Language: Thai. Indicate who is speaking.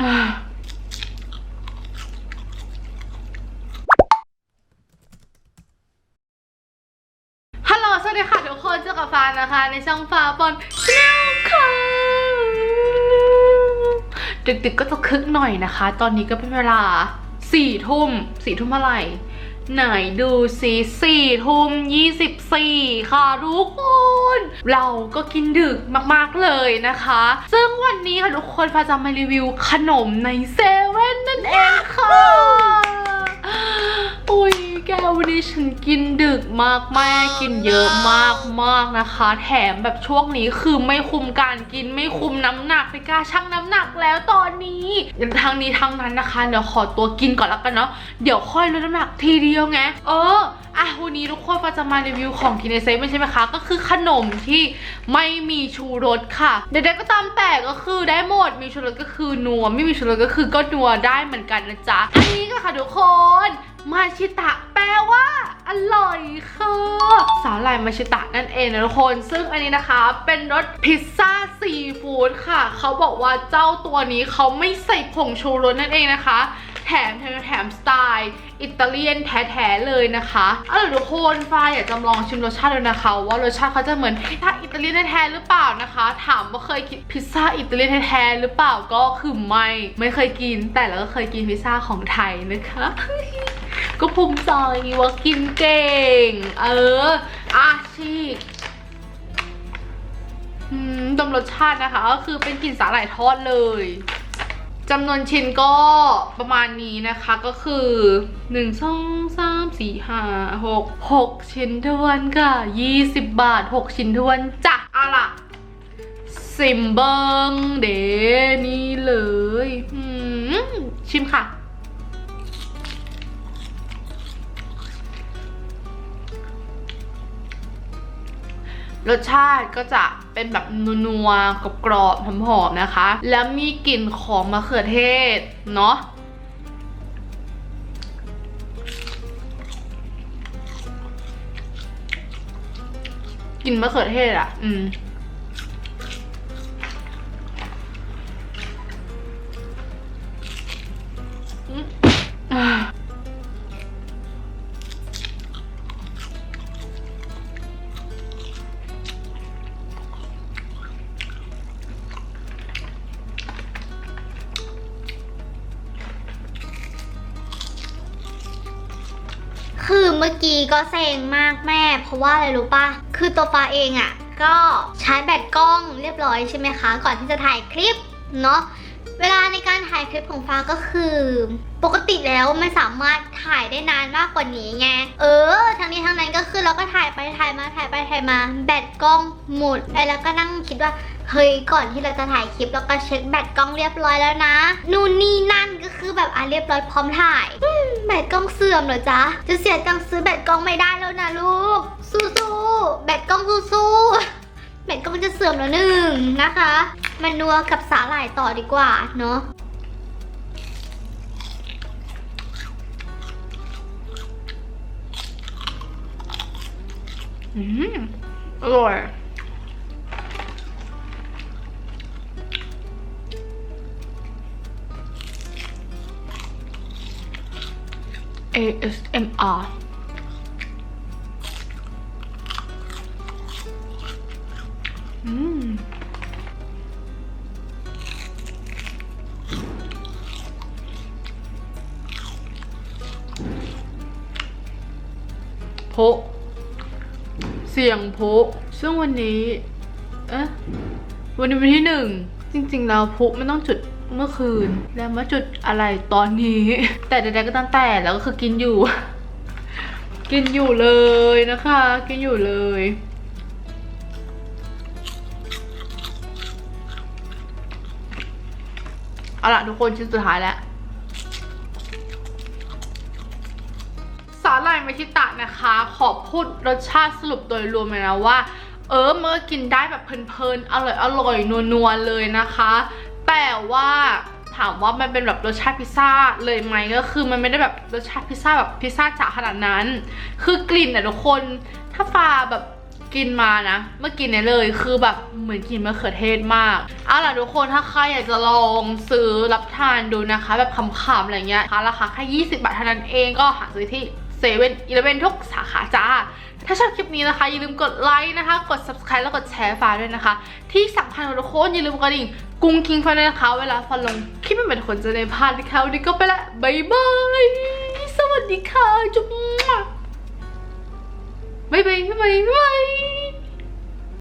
Speaker 1: ฮัลโหล สวัสดีค่ะทุกคนเจอกับฟ้านะคะ ในช่องฟ้าบอลชแนลค่ะดึกๆก็จะคึกหน่อยนะคะ ตอนนี้ก็เป็นเวลาสี่ทุ่มสี่ทุ่มอะไร ไหนดูสิสี่ทุ่มยี่สิบสี่ค่ะทุกคน เราก็กินดึกมากๆเลยนะคะ ซึ่งวันนี้ค่ะทุกคนฟาจะมารีวิวขนมในเซเว่นนั่นเองค่ะ วันนี้ฉันกินดึกมากแม่กินเยอะมากมากนะคะ แถมแบบช่วงนี้คือไม่คุมการกินไม่คุมน้ำหนักไม่กล้าชั่งน้ำหนักแล้วตอนนี้ทางนี้ทางนั้นนะคะเดี๋ยวขอตัวกินก่อนแล้วกันเนาะเดี๋ยวค่อยลดน้ำหนักทีเดียวไงเอออะวันนี้ทุกคนฟ้าจะมารีวิวของกินในเซเว่ใช่ไหมคะ ก็คือขนมที่ไม่มีชูรสค่ะเด็กๆก็ตามแต่ก็คือได้หมดมีชูรสก็คือนัวไม่มีชูรสก็คือก็นัวได้เหมือนกันนะจ๊ะอันนี้ก็ค่ะทุกคน มาชิตะแปลว่า อร่อยค่ะ สาหร่ายมาชิตะนั่นเองนะทุกคน ซึ่งอันนี้นะคะ เป็นรสพิซซ่าซีฟู้ดค่ะ เขาบอกว่าเจ้าตัวนี้เขาไม่ใส่ผงชูรสนั่นเองนะคะ แถมแถมแถมสไตล์อิตาเลียนแท้ๆเลยนะคะเอาล่ะทุกคนฟ้าอยากจะลองชิมรสชาติดูนะคะ ว่ารสชาติเขาจะเหมือนพิซซ่าอิตาเลียนแท้ๆหรือเปล่านะคะ ถามว่าเคยกินพิซซ่าอิตาเลียนแท้ๆหรือเปล่าก็คือไม่ไม่เคยกิน แต่เราก็เคยกินพิซซ่าของไทยนะคะ ก็ภูมิใจว่ากินเก่ง เออ อาชีกอืมดมรสชาตินะคะ ก็คือเป็นกลิ่นสาหร่ายทอดเลยจำนวนชิ้นก็ประมาณนี้นะคะ ก็คือหนึ่งสองสามสี่ห้าหกหกชิ้นทวนค่ะยี่สิบบาทหกชิ้นทวนจ้ะอาล่ะซิมเบิงเดนี่เลยชิมค่ะ รสชาติก็จะเป็นแบบนัวๆกรอบๆหอมๆนะคะ แล้วมีกลิ่นของมะเขือเทศเนาะกลิ่นมะเขือเทศอะ อืม
Speaker 2: เมื่อกี้ก็เซ็งมากแม่ เพราะว่าอะไรรู้ปะคือตัวฟ้าเองอะ่ะ ก็ใช้แบตกล้องเรียบร้อยใช่ไหมคะ ก่อนที่จะถ่ายคลิปเนาะเวลาในการถ่ายคลิปของฟ้าก็คือ ปกติแล้วไม่สามารถถ่ายได้นานมากกว่านี้ไง เออ ทั้งนี้ทั้งนั้นก็คือเราก็ถ่ายไปถ่ายมาถ่ายไปถ่ายมา แบตกล้องหมดไอ้แล้วก็นั่งคิดว่า เฮ้ยก่อนที่เราจะถ่ายคลิปเราก็เช็คแบตกล้องเรียบร้อยแล้วนะ นู่นนี่นั่นก็คือแบบอะเรียบร้อยพร้อมถ่ายแบตกล้องเสื่อมเหรอจ๊ะ จะเสียตังค์ซื้อแบตกล้องไม่ได้แล้วนะลูก สู้ๆแบตกล้องสู้ๆแบตกล้องจะเสื่อมแล้วหนึ่งนะคะมันนัวกับสาหร่ายต่อดีกว่าเนาะ
Speaker 1: อืมอร่อย ASMR อืมโพเสียงโพซึ่งวันนี้ เอ๊ะ วันนี้วันที่หนึ่ง จริง ๆ แล้วโพลุไม่ต้องจุด เมื่อคืน แล้วมาจุดอะไรตอนนี้ แต่ใดๆก็ตามแต่แล้วก็คือกินอยู่ กินอยู่เลยนะคะ กินอยู่เลยเอาล่ะทุกคนชิ้นสุดท้ายแล้วสาหร่ายมาชิตะนะคะ ขอพูดรสชาติสรุปโดยรวมเลยนะว่า เออเมื่อกินได้แบบเพลินๆ อร่อยอร่อยนัวๆเลยนะคะ แต่ว่าถามว่ามันเป็นแบบรสชาติพิซซ่าเลยไหมก็คือมันไม่ได้แบบรสชาติพิซซ่าแบบพิซซ่าจ๋าขนาดนั้น คือกลิ่นอะทุกคนถ้าฟ้าแบบกินมานะ เมื่อกินเนี่ยเลยคือแบบเหมือนกินมะเขือเทศมากเอาล่ะทุกคนถ้าใครอยากจะลองซื้อรับทานดูนะคะ แบบขำๆอะไรเงี้ยราคาแค่ 20 บาทเท่านั้นเองก็หาซื้อที่ เซเว่นอีเลเวนทุกสาขาจ้า ถ้าชอบคลิปนี้นะคะ อย่าลืมกดไลค์นะคะ กด subscribe แล้วกดแชร์ฝาด้วยนะคะ ที่สำคัญทุกคนอย่าลืมกดดิ่งกุ้งคิงฟันด้วยนะคะ เวลาฟันลงคลิปไม่เป็นคนจะได้พลาดนะคะวันนี้ก็ไปละบายบาย สวัสดีค่ะจุ๊บบายบายบ๊ายบายบ๊ายบาย